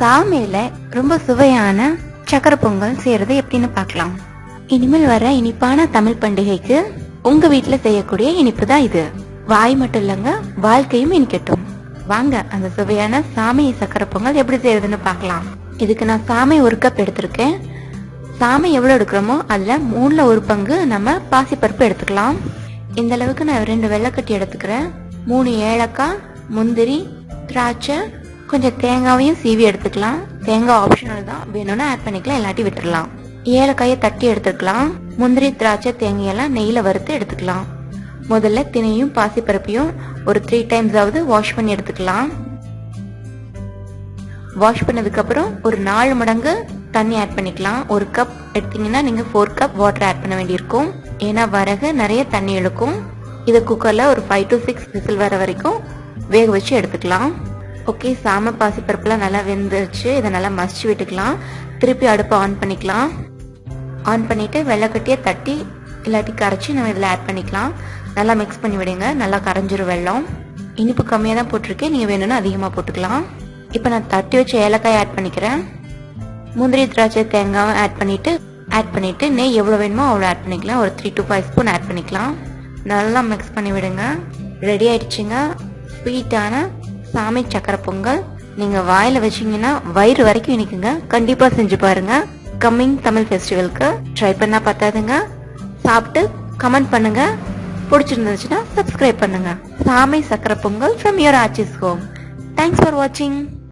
சாமையில ரொம்ப சுவையான சக்கரை பொங்கல் செய்யறது எப்படின்னு பார்க்கலாம். இனிமேல் வர இனிப்பான தமிழ் பண்டிகைக்கு உங்க வீட்டுல செய்யக்கூடிய இனிப்பு தான் இது. வாய் மட்டும் இல்லைங்க வாழ்க்கையும் இனிக்கட்டும். வாங்க அந்த சுவையான சாமை சக்கரை பொங்கல் எப்படி செய்யறதுன்னு பார்க்கலாம். இதுக்கு நான் சாமை ஒரு கப் எடுத்திருக்கேன். சாமை எவ்வளோ எடுக்கிறோமோ அதில் மூணில் ஒரு பங்கு நம்ம பாசிப்பருப்பு எடுத்துக்கலாம். இந்த அளவுக்கு நான் ரெண்டு வெள்ளைக்கட்டி எடுத்துக்கிறேன். மூணு ஏலக்காய் முந்திரி திராட்சை கொஞ்சம் தேங்காவையும் சீவி எடுத்துக்கலாம். தேங்காய் ஆப்ஷனல் தான். வேணும்னா ஆட் பண்ணிக்கலாம் இல்லாட்டி விட்டுடலாம் ஏலக்காயை தட்டி எடுத்துக்கலாம். முந்திரி திராட்சை தேங்காயெல்லாம் நெய்யில் வறுத்து எடுத்துக்கலாம். முதல்ல தினையும் பாசிப்பருப்பையும் ஒரு த்ரீ டைம்ஸாவது வாஷ் பண்ணி எடுத்துக்கலாம். வாஷ் பண்ணதுக்கப்புறம் ஒரு நாலு மடங்கு தண்ணி ஆட் பண்ணிக்கலாம். ஒரு கப் எடுத்தீங்கன்னா நீங்கள் ஃபோர் கப் வாட்டர் ஆட் பண்ண வேண்டியிருக்கும். ஏன்னா வரகு நிறைய தண்ணி இழுக்கும். இதை குக்கரில் ஒரு ஃபைவ் டு சிக்ஸ் விசில் வர வரைக்கும் வேக வச்சு எடுத்துக்கலாம். ஓகே சாம பாசி பருப்புலாம் நல்லா வெந்துருச்சு. இதை நல்லா மசிச்சு விட்டுக்கலாம். திருப்பி அடுப்பை ஆன் பண்ணிக்கலாம். ஆன் பண்ணிவிட்டு வெள்ளைக்கட்டியை தட்டி இல்லாட்டி கரைச்சி நம்ம இதில் ஆட் பண்ணிக்கலாம். நல்லா மிக்ஸ் பண்ணி விடுங்க. நல்லா கரைஞ்சிரும் வெள்ளம். இனிப்பு கம்மியாக தான் போட்டிருக்கேன். நீங்கள் வேணும்னா அதிகமாக போட்டுக்கலாம். இப்போ நான் தட்டி வச்ச ஏலக்காய் ஆட் பண்ணிக்கிறேன். முந்திரி திராட்சை தேங்காயும் ஆட் பண்ணிவிட்டு ஆட் பண்ணிவிட்டு நெய் எவ்வளோ வேணுமோ அவ்வளோ ஆட் பண்ணிக்கலாம். ஒரு three to five spoon add பண்ணிக்கலாம். நல்லா மிக்ஸ் பண்ணி விடுங்க. ரெடி ஆயிடுச்சுங்க. ஸ்வீட்டான சாமி சக்கரை பொங்கல். நீங்க வாயில வச்சீங்கன்னா வயிறு வரைக்கும் இனிக்குங்க. கண்டிப்பா செஞ்சு பாருங்க. கம்மிங் தமிழ் ஃபெஸ்டிவலுக்கு ட்ரை பண்ணா பார்த்தாதுங்க சாப்பிட்டு கமெண்ட் பண்ணுங்க. பிடிச்சிருந்துச்சுன்னா சப்ஸ்கிரைப் பண்ணுங்க. சாமை சக்கரை pongal from your Aachi's home. Thanks for வாட்சிங்